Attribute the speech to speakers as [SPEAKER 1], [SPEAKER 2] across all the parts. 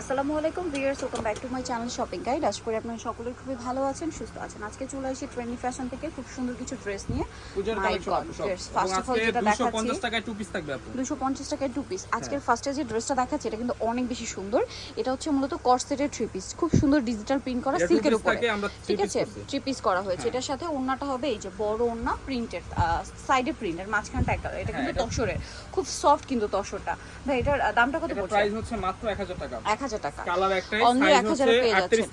[SPEAKER 1] আসসালামু আলাইকুম viewers welcome back to my channel shopping guide. আশা করি আপনারা সকলেই খুবই ভালো আছেন সুস্থ আছেন। আজকে চলে আসি ট্রেন্ডি ফ্যাশন থেকে খুব সুন্দর কিছু ড্রেস নিয়ে
[SPEAKER 2] পূজার কালেকশন
[SPEAKER 1] of all
[SPEAKER 2] আজকে
[SPEAKER 1] যেটা
[SPEAKER 2] 250 টাকায় টু পিস থাকবে আপু
[SPEAKER 1] দুশো পঞ্চাশ টাকায় টু পিস
[SPEAKER 2] হ্যাঁ।
[SPEAKER 1] আজকের ফার্স্টে যে ড্রেসটা দেখাচ্ছে এটা কিন্তু অনেক বেশি সুন্দর। এটা হচ্ছে মূলত কর্সেটের থ্রি পিস খুব সুন্দর ডিজিটাল প্রিন্ট করা সিল্কের উপরে। ঠিক আছে। থ্রি পিস করা হয়েছে।
[SPEAKER 2] হ্যাঁ।
[SPEAKER 1] এটার সাথে ওড়নাটা হবে এই যে বড় ওড়না প্রিন্টেড সাইডে প্রিন্টের মাঝখানটা একটা। এটা
[SPEAKER 2] হ্যাঁ,
[SPEAKER 1] কিন্তু তসরের। খুব সফট কিন্তু তসরটা। ভাই এটার দামটা কত পড়ছে?
[SPEAKER 2] প্রাইস হচ্ছে মাত্র 1000 টাকা।
[SPEAKER 1] হাজার টাকা।
[SPEAKER 2] সাইজ
[SPEAKER 1] 1000
[SPEAKER 2] হচ্ছে
[SPEAKER 1] পেয়ে
[SPEAKER 2] 38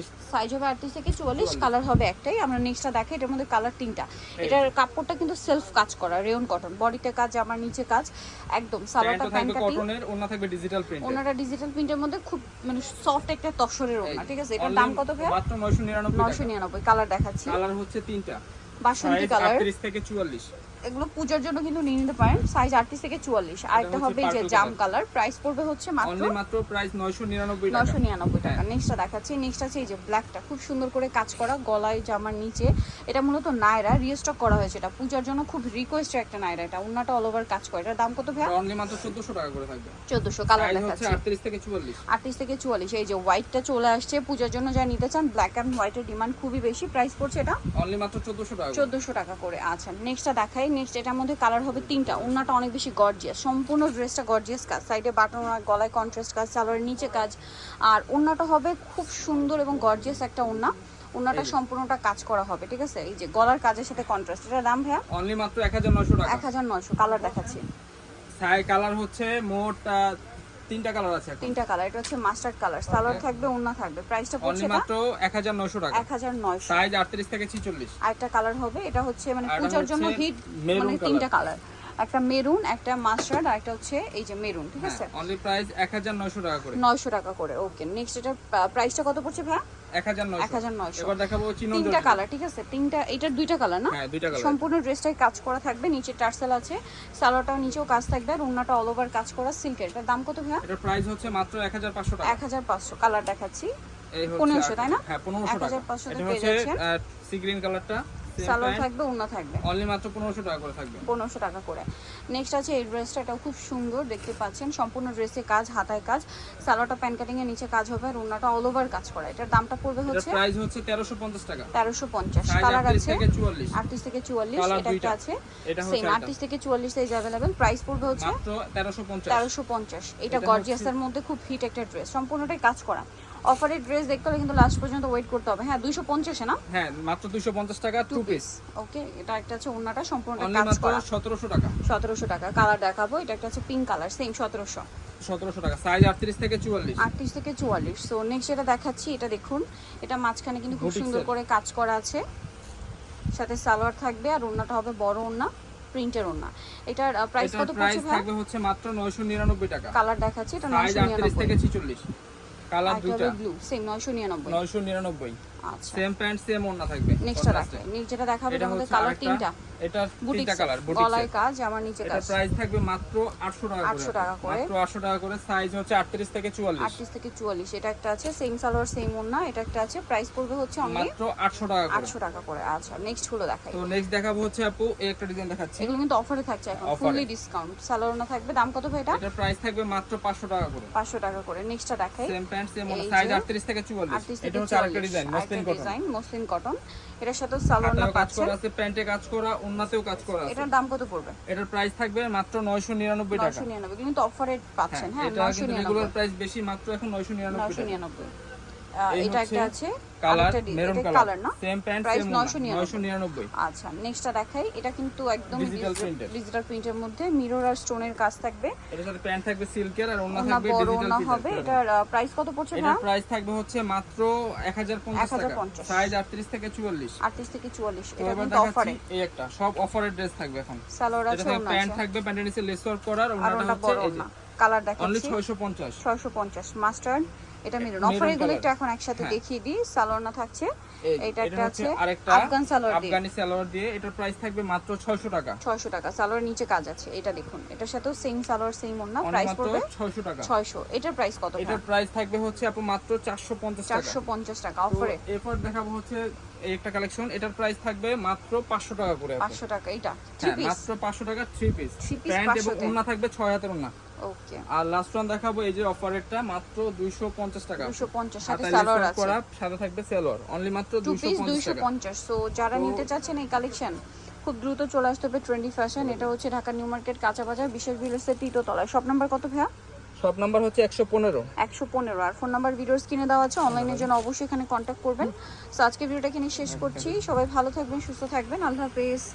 [SPEAKER 1] যাচ্ছেন। সাইজ হবে আটত্রিশ থেকে চুয়াল্লিশ কালার হবে একটাই। আমরা নেক্সটটা দেখাই এটার মধ্যে কালার তিনটা। এটার কাপড়টা কিন্তু সেলফ কাজ করা রেয়ন কটন বডিতে কাজ আমার নিচে কাজ একদম। সালোয়ারটা প্যান্ট কাটি
[SPEAKER 2] কটনের থাকবে ডিজিটাল প্রিন্ট
[SPEAKER 1] ওনারা ডিজিটাল প্রিন্টের মধ্যে খুব মানে সফট একটা তসরের ওনা ঠিক আছে? এটার দাম কত ভাই
[SPEAKER 2] মাত্র 999
[SPEAKER 1] নয়শো
[SPEAKER 2] টাকা।
[SPEAKER 1] নিরানব্বই কালার দেখাচ্ছি।
[SPEAKER 2] কালার হচ্ছে তিনটা।
[SPEAKER 1] বাসন্তী কালার
[SPEAKER 2] 38 থেকে 44
[SPEAKER 1] এগুলো পূজার জন্য কিন্তু নিয়ে নিতে পারেন। সাইজ আটত্রিশ থেকে চুয়াল্লিশ। আর একটা হবে যে জাম কালার প্রাইস পড়বে হচ্ছে মাত্র
[SPEAKER 2] অনলি মাত্র প্রাইস 999 টাকা।
[SPEAKER 1] নশো নিরানব্বই টাকা।
[SPEAKER 2] হ্যাঁ।
[SPEAKER 1] নেক্সটটা দেখাচ্ছি। নেক্সট আছে এই যে ব্ল্যাকটা খুব সুন্দর করে কাজ করা গলায় জামার নিচে। এটা মূলত নায়রা রিস্টক করা হয়েছে। এটা পূজার জন্য খুব রিকোয়েস্টের একটা নায়রা এটা। উন্নাটা অল ওভার কাজ করে। এটার দাম কত ভাইয়া?
[SPEAKER 2] অনলি মাত্র 1400 টাকা করে থাকবে।
[SPEAKER 1] চোদ্দশো কালার দেখাচ্ছি।
[SPEAKER 2] 38 থেকে 44
[SPEAKER 1] আটত্রিশ থেকে চুয়াল্লিশ। এই যে হোয়াইটটা চলে আসছে। পূজার জন্য যা নিতে চান ব্ল্যাক অ্যান্ড হোয়াইটের ডিমান্ড খুবই বেশি। প্রাইস পড়ছে এটা?
[SPEAKER 2] অনলি মাত্র 1400 টাকা।
[SPEAKER 1] চোদ্দশো টাকা করে। আচ্ছা নেক্সটটা দেখাই। নেক্সট এটার মধ্যে কালার হবে তিনটা। ওড়নাটা অনেক বেশি গর্জিয়াস সম্পূর্ণ ড্রেসটা গর্জিয়াস কাজ। সাইডে বাটন গলায় কন্ট্রাস্ট কাজ সালোয়ারের নিচে কাজ। আর ওড়নাটা হবে খুব সুন্দর এবং গর্জিয়াস একটা ওনা ওনাটা সম্পূর্ণটা কাজ করা হবে ঠিক আছে? এই যে গলার কাজের সাথে কন্ট্রাস্ট এটার দাম ভাইয়া?
[SPEAKER 2] অনলি মাত্র 1900 টাকা।
[SPEAKER 1] এক হাজার নয়শো। কালার দেখাচ্ছি।
[SPEAKER 2] সাই কালার হচ্ছে মোট তিনটা কালার আছে
[SPEAKER 1] তিনটা কালার এটা হচ্ছে মাস্টার্ড কালার সালোয়ার থাকবে ওড়না থাকবে। প্রাইসটা পড়ছে
[SPEAKER 2] মাত্র 1900 টাকা।
[SPEAKER 1] এক হাজার নয়শো।
[SPEAKER 2] সাইজ 38 থেকে 46
[SPEAKER 1] আরেকটা কালার হবে এটা হচ্ছে মানে পূজার জন্য হিট মানে তিনটা কালার একটা মেরুন একটা মাস্টার্ড আর একটা হচ্ছে এই যে মেরুন ঠিক আছে?
[SPEAKER 2] অনলি প্রাইস 1900 টাকা করে।
[SPEAKER 1] নয়শো টাকা করে ওকে নেক্সট এটা প্রাইসটা কত পড়ছে ভাইয়া?
[SPEAKER 2] 1900
[SPEAKER 1] 1900
[SPEAKER 2] এবার দেখাবো চিনন
[SPEAKER 1] তিনটা কালার ঠিক আছে? তিনটা এটার দুইটা কালার না?
[SPEAKER 2] হ্যাঁ দুইটা কালার।
[SPEAKER 1] সম্পূর্ণ ড্রেসটাই কাজ করা থাকবে নিচে টার্সেল আছে সালোয়ারটাও নিচেও কাজ থাকবে আর ওন্নাটা অল ওভার কাজ করা সিল্কের। এটার দাম কত ভাইয়া?
[SPEAKER 2] এটার প্রাইস হচ্ছে মাত্র 1500 টাকা।
[SPEAKER 1] এক হাজার পাঁচশো কালার দেখাচ্ছি।
[SPEAKER 2] এই
[SPEAKER 1] 1500 তাই না?
[SPEAKER 2] হ্যাঁ 1500 টাকা।
[SPEAKER 1] 1500
[SPEAKER 2] এটা হচ্ছে সি গ্রিন কালারটা।
[SPEAKER 1] সালোয়ার থাকবে ওন্না থাকবে।
[SPEAKER 2] অনলি মাত্র 1500 টাকা করে থাকবে।
[SPEAKER 1] পনেরোশো টাকা করে। নেক্সট আছে এই ড্রেসটা এটাও খুব সুন্দর দেখতে পাচ্ছেন। সম্পূর্ণ ড্রেসে কাজ হাতায় কাজ। সালোয়ারটা প্যান কাটিং এর নিচে কাজ হবে আর ওন্নাটা অল ওভার কাজ করা। এটার দামটা পড়বে হচ্ছে
[SPEAKER 2] প্রাইস হচ্ছে 1350 টাকা।
[SPEAKER 1] তেরোশো পঞ্চাশ।
[SPEAKER 2] সাইজ
[SPEAKER 1] কালার
[SPEAKER 2] 38
[SPEAKER 1] আছে
[SPEAKER 2] থেকে 44
[SPEAKER 1] থেকে চুয়াল্লিশ এটা একটা আছে।
[SPEAKER 2] এটা হচ্ছে
[SPEAKER 1] সেম
[SPEAKER 2] একটা।
[SPEAKER 1] আটত্রিশ থেকে চুয়াল্লিশ সাইজ অ্যাভেলেবেল প্রাইস পড়বে হচ্ছে
[SPEAKER 2] মাত্র 1350
[SPEAKER 1] তেরোশো পঞ্চাশ। এটা
[SPEAKER 2] এটা
[SPEAKER 1] গর্জিয়াসের মধ্যে খুব হিট একটা ড্রেস সম্পূর্ণটাই কাজ করা। অফারের ড্রেস দেখতে হলে কিন্তু লাস্ট পর্যন্ত ওয়েট করতে হবে। হ্যাঁ দুইশো পঞ্চাশে না?
[SPEAKER 2] হ্যাঁ মাত্র 250 টাকা টু পিস
[SPEAKER 1] ওকে এটা একটা আছে ওন্নাটা সম্পূর্ণটা
[SPEAKER 2] অনলি
[SPEAKER 1] কাজ করা।
[SPEAKER 2] 1700 টাকা।
[SPEAKER 1] সতেরোশো টাকা কালার দেখাবো এটা একটা আছে পিঙ্ক কালার সেম সতেরোশো।
[SPEAKER 2] 1700 টাকা সাইজ 38 থেকে 44
[SPEAKER 1] আটত্রিশ থেকে চুয়াল্লিশ। সো নেক্সট যেটা দেখাচ্ছি এটা দেখুন এটা মাঝখানে কিন্তু খুব সুন্দর করে কাজ করা আছে। সাথে সালোয়ার থাকবে আর ওড়নাটা হবে বড় ওড়না প্রিন্টের ওড়না। এটার প্রাইস কত পড়ছে ভাই
[SPEAKER 2] থাকবে হচ্ছে মাত্র 999 টাকা।
[SPEAKER 1] কালার দেখাচ্ছি এটা
[SPEAKER 2] সাইজ 38 থেকে
[SPEAKER 1] নিরানব্বই।
[SPEAKER 2] 46 কালার দুইটা।
[SPEAKER 1] ব্লু সেম নয়শো নিরানব্বই।
[SPEAKER 2] 999
[SPEAKER 1] আচ্ছা।
[SPEAKER 2] সেম প্যান্ট সেম ওড়না থাকবে।
[SPEAKER 1] নেক্সটটা রাখবে যেটা দেখাবে
[SPEAKER 2] এটা
[SPEAKER 1] কালার তিনটা। বুটিক
[SPEAKER 2] তিনটা কালার বুটিক
[SPEAKER 1] গলায় কাজ আমার নিচে কাজ।
[SPEAKER 2] প্রাইস থাকবে মাত্র 800 টাকা করে।
[SPEAKER 1] 800 টাকা করে।
[SPEAKER 2] মাত্র 800 টাকা করে। সাইজ হচ্ছে 38 থেকে 44
[SPEAKER 1] আটত্রিশ থেকে চুয়াল্লিশ। এটা একটা আছে সেম সালোয়ার সেম ওড়না। এটা একটা আছে প্রাইস পড়বে হচ্ছে অনলি
[SPEAKER 2] মাত্র 800 টাকা করে।
[SPEAKER 1] আটশো টাকা করে। আচ্ছা নেক্সটগুলো দেখাই।
[SPEAKER 2] তো নেক্সট দেখাবো হচ্ছে আপু এই একটা ডিজাইন দেখাচ্ছি।
[SPEAKER 1] এগুলো কিন্তু অফারে থাকছে এখন ফুললি ডিসকাউন্ট সালোয়ার থাকবে। দাম কত ভাই এটা?
[SPEAKER 2] এটার প্রাইস থাকবে মাত্র 500 টাকা করে।
[SPEAKER 1] পাঁচশো টাকা করে। নেক্সটটা দেখাই।
[SPEAKER 2] সেম প্যান্ট সেম ওড়না। সাইজ 38 থেকে 44
[SPEAKER 1] আটত্রিশ
[SPEAKER 2] এটা হচ্ছে আরেকটা ডিজাইন
[SPEAKER 1] ডিজাইন মসলিন কটন এটার সাথে সালোয়ার
[SPEAKER 2] হাতেও কাজ করা আছে প্যান্টে কাজ করা ওড়নাতেও কাজ করা আছে।
[SPEAKER 1] এটার দাম কত পড়বে?
[SPEAKER 2] এটার প্রাইস থাকবে মাত্র 999 টাকা।
[SPEAKER 1] নয়শো নিরানব্বই কিন্তু অফারে পাচ্ছেন। হ্যাঁ
[SPEAKER 2] এটা
[SPEAKER 1] নয়শো নিরানব্বই।
[SPEAKER 2] রেগুলার প্রাইস বেশি মাত্র এখন 999
[SPEAKER 1] নয়শো
[SPEAKER 2] টাকা
[SPEAKER 1] নিরানব্বই।
[SPEAKER 2] এই
[SPEAKER 1] এটা একটা আছে
[SPEAKER 2] কালার মেরুন কালার
[SPEAKER 1] কালার না?
[SPEAKER 2] সেম প্যান্ট
[SPEAKER 1] Price 999
[SPEAKER 2] 999
[SPEAKER 1] আচ্ছা নেক্সটটা দেখাই। এটা কিন্তু একদম
[SPEAKER 2] Digital printed।
[SPEAKER 1] ডিজিটাল প্রিন্টের মধ্যে। মিরর আর স্টোনের কাজ থাকবে।
[SPEAKER 2] এটার সাথে প্যান্ট থাকবে সিল্কের আর ওড়না থাকবে ডিজিটাল
[SPEAKER 1] ওনা হবে। এটার প্রাইস কত পড়ছে
[SPEAKER 2] এটার প্রাইস থাকবে হচ্ছে মাত্র 1050 টাকা। সাইজ 38 থেকে 44
[SPEAKER 1] আটত্রিশ থেকে চুয়াল্লিশ।
[SPEAKER 2] তো
[SPEAKER 1] এটা কিন্তু অফারে
[SPEAKER 2] এই একটা। সব অফারের ড্রেস থাকবে এখন।
[SPEAKER 1] সালোয়ার আছে
[SPEAKER 2] থাকবে প্যান্ট থাকবে প্যান্টের নিচে লেস ওয়ার্ক করার
[SPEAKER 1] আর
[SPEAKER 2] ওড়নাটা
[SPEAKER 1] ওনা
[SPEAKER 2] হচ্ছে এই যে
[SPEAKER 1] ওনা কালার
[SPEAKER 2] অনলি
[SPEAKER 1] দেখাচ্ছি।
[SPEAKER 2] 650
[SPEAKER 1] ছয়শো পঞ্চাশ। মাস্টার্ড এটা মেরুন অফার এগুলো একটু এখন একসাথে
[SPEAKER 2] হ্যাঁ।
[SPEAKER 1] দেখিয়ে দিই। সালোয়ার না থাকছে। এটা একটা আছে আফগান সালোয়ার দিয়ে।
[SPEAKER 2] আফগানি সালোয়ার দিয়ে। এটার প্রাইস থাকবে মাত্র 600 টাকা।
[SPEAKER 1] ছয়শো টাকা। সালোয়ার নিচে কাজ আছে। এটা দেখুন। এটার সাথেও সেম সালোয়ার সেম
[SPEAKER 2] ওন্না
[SPEAKER 1] প্রাইস পড়বে
[SPEAKER 2] 600 টাকা।
[SPEAKER 1] ছয়শো। এটার প্রাইস কত
[SPEAKER 2] এটার প্রাইস থাকবে হচ্ছে আপু মাত্র 450 টাকা।
[SPEAKER 1] চারশো পঞ্চাশ টাকা।
[SPEAKER 2] তো
[SPEAKER 1] অফারে
[SPEAKER 2] এরপর দেখাবো হচ্ছে এই একটা কালেকশন এটার প্রাইস থাকবে মাত্র 500 টাকা করে আপু।
[SPEAKER 1] পাঁচশো টাকা এটা
[SPEAKER 2] হ্যাঁ, মাত্র 500 টাকা থ্রি পিস প্যান্ট এবং
[SPEAKER 1] 500।
[SPEAKER 2] ওড়না থাকবে 6 হাতের ওড়না।
[SPEAKER 1] ওকে
[SPEAKER 2] আর লাস্ট ওয়ান দেখাবো এই যে অফারেরটা মাত্র 250 টাকা।
[SPEAKER 1] দুশো পঞ্চাশ সাথে সালোয়ার আছে।
[SPEAKER 2] করা সাথে থাকবে সালোয়ার অনলি মাত্র 250 টাকা।
[SPEAKER 1] সো যারা নিতে চাচ্ছেন এই কালেকশন খুব দ্রুত চলে আসতে হবে ট্রেন্ডি ফ্যাশন এটা হচ্ছে ঢাকা নিউ মার্কেট কাঁচা বাজার বিশেষ ভিলেজের তৃতীয়তলায় সব নাম্বার কত ভাইয়া?
[SPEAKER 2] সব নাম্বার হচ্ছে 115
[SPEAKER 1] একশো পনেরো। আর ফোন নাম্বার ভিডিওস স্ক্রিনে দেওয়া আছে, অনলাইনের জন্য অবশ্যই এখানে কন্ট্যাক্ট করবেন। সো আজকে ভিডিওটা এখানে শেষ করছি। সবাই ভালো থাকবেন, সুস্থ থাকবেন। আল্লাহ হাফেজ।